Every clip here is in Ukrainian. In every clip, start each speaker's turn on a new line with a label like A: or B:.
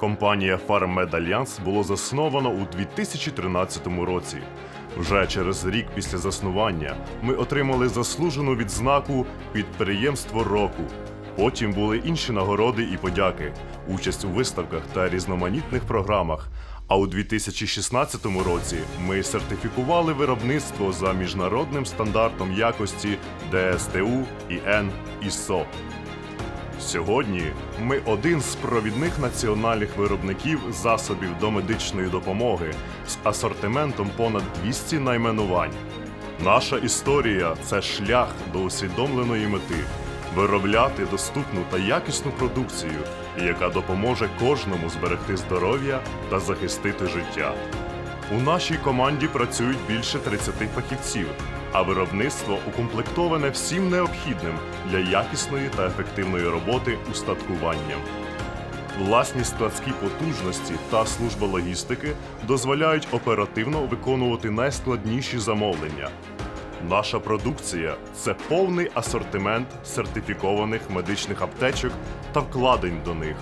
A: Компанія FarmMed Alliance було засновано у 2013 році. Вже через рік після заснування ми отримали заслужену відзнаку підприємство року. Потім були інші нагороди і подяки, участь у виставках та різноманітних програмах. А у 2016 році ми сертифікували виробництво за міжнародним стандартом якості ДСТУ ІН ISO. Сьогодні ми один з провідних національних виробників засобів до медичної допомоги з асортиментом понад 200 найменувань. Наша історія це шлях до усвідомленої мети виробляти доступну та якісну продукцію, яка допоможе кожному зберегти здоров'я та захистити життя. У нашій команді працюють більше 30 фахівців, а виробництво укомплектоване всім необхідним для якісної та ефективної роботи устаткуванням. Власні складські потужності та служба логістики дозволяють оперативно виконувати найскладніші замовлення. Наша продукція це повний асортимент сертифікованих медичних аптечок та вкладень до них.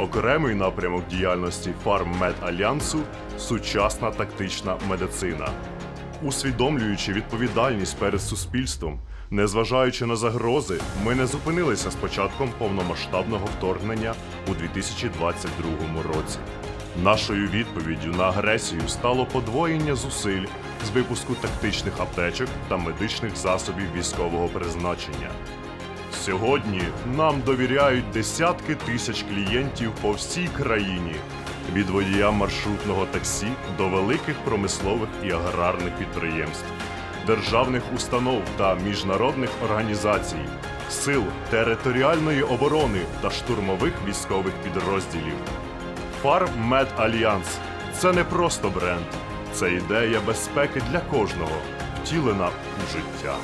A: Окремий напрямок діяльності Фарммед Альянсу сучасна тактична медицина. Усвідомлюючи відповідальність перед суспільством, незважаючи на загрози, ми не зупинилися з початком повномасштабного вторгнення у 2022 році. Нашою відповіддю на агресію стало подвоєння зусиль з випуску тактичних аптечок та медичних засобів військового призначення. Сьогодні нам довіряють десятки тисяч клієнтів по всій країні, від водія маршрутного таксі до великих промислових і аграрних підприємств, державних установ та міжнародних організацій, сил територіальної оборони та штурмових військових підрозділів. Фарммед Альянс це не просто бренд, це ідея безпеки для кожного, втілена у життя.